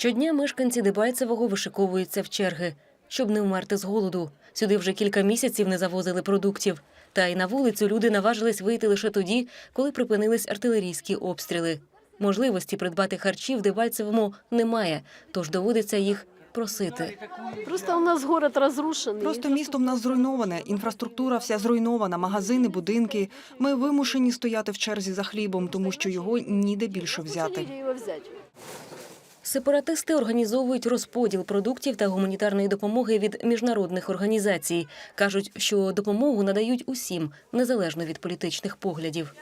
Щодня мешканці Дебальцевого вишиковуються в черги, щоб не вмерти з голоду. Сюди вже кілька місяців не завозили продуктів. Та й на вулицю люди наважились вийти лише тоді, коли припинились артилерійські обстріли. Можливості придбати харчі в Дебальцевому немає, тож доводиться їх просити. Просто у нас город разрушенный. Просто місто в нас зруйноване, інфраструктура вся зруйнована, магазини, будинки. Ми вимушені стояти в черзі за хлібом, тому що його ніде більше взяти. Сепаратисти організовують розподіл продуктів та гуманітарної допомоги від міжнародних організацій. кажуть, що допомогу надають усім, незалежно від політичних поглядів.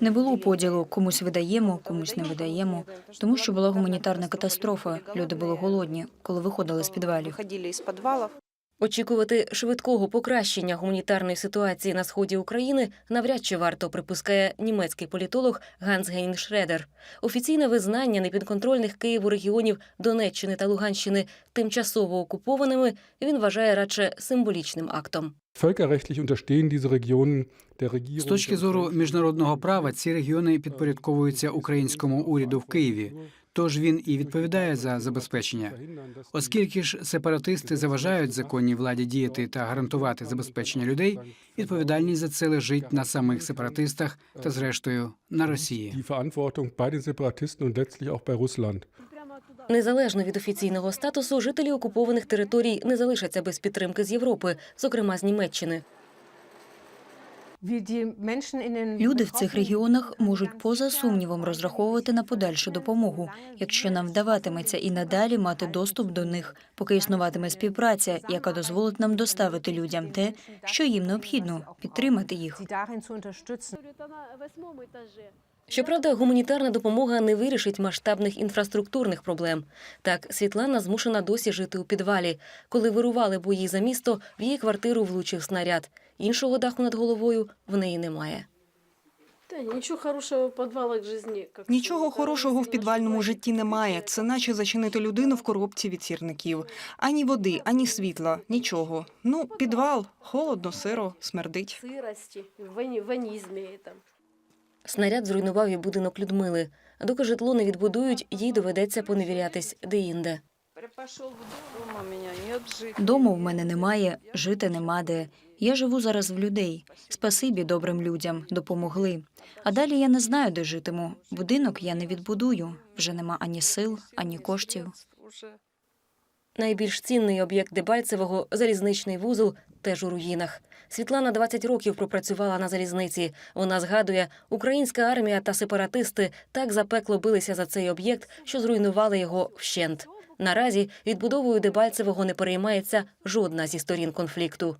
Не було поділу, комусь видаємо, комусь не видаємо, тому що була гуманітарна катастрофа. Люди були голодні, коли виходили з підвалів. Очікувати швидкого покращення гуманітарної ситуації на сході України навряд чи варто, припускає німецький політолог Ганс Гейн Шредер. Офіційне визнання непідконтрольних Києву регіонів Донеччини та Луганщини тимчасово окупованими він вважає радше символічним актом. З точки зору міжнародного права, ці регіони підпорядковуються українському уряду в Києві. Тож він і відповідає за забезпечення. Оскільки ж сепаратисти заважають законній владі діяти та гарантувати забезпечення людей, відповідальність за це лежить на самих сепаратистах та, зрештою, на Росії. Незалежно від офіційного статусу, жителі окупованих територій не залишаться без підтримки з Європи, зокрема з Німеччини. Люди в цих регіонах можуть поза сумнівом розраховувати на подальшу допомогу, якщо нам вдаватиметься і надалі мати доступ до них, поки існуватиме співпраця, яка дозволить нам доставити людям те, що їм необхідно, підтримати їх. Это на восьмом этаже. Щоправда, гуманітарна допомога не вирішить масштабних інфраструктурних проблем. Так, Світлана змушена досі жити у підвалі. Коли вирували бої за місто, в її квартиру влучив снаряд. Іншого даху над головою в неї немає. Да, ничего хорошего в подвалах жизни. Как Нічого всегда, хорошого в если підвальному наш житті немає. Це наче зачинити людину в коробці від сірників. Ані води, ані світла, нічого. Ну, підвал, холодно, сиро, смердить. сырости, вани- ванизме этом. Снаряд зруйнував і будинок Людмили. Доки житло не відбудують, їй доведеться поневірятись деінде. Дому в мене немає, жити нема де. Я живу зараз в людей. Спасибі добрим людям, допомогли. А далі я не знаю, де житиму. Будинок я не відбудую. Вже нема ані сил, ані коштів. Найбільш цінний об'єкт Дебальцевого залізничний вузол теж у руїнах. Світлана 20 років пропрацювала на залізниці. Вона згадує, українська армія та сепаратисти так запекло билися за цей об'єкт, що зруйнували його вщент. Наразі відбудовою Дебальцевого не переймається жодна зі сторін конфлікту.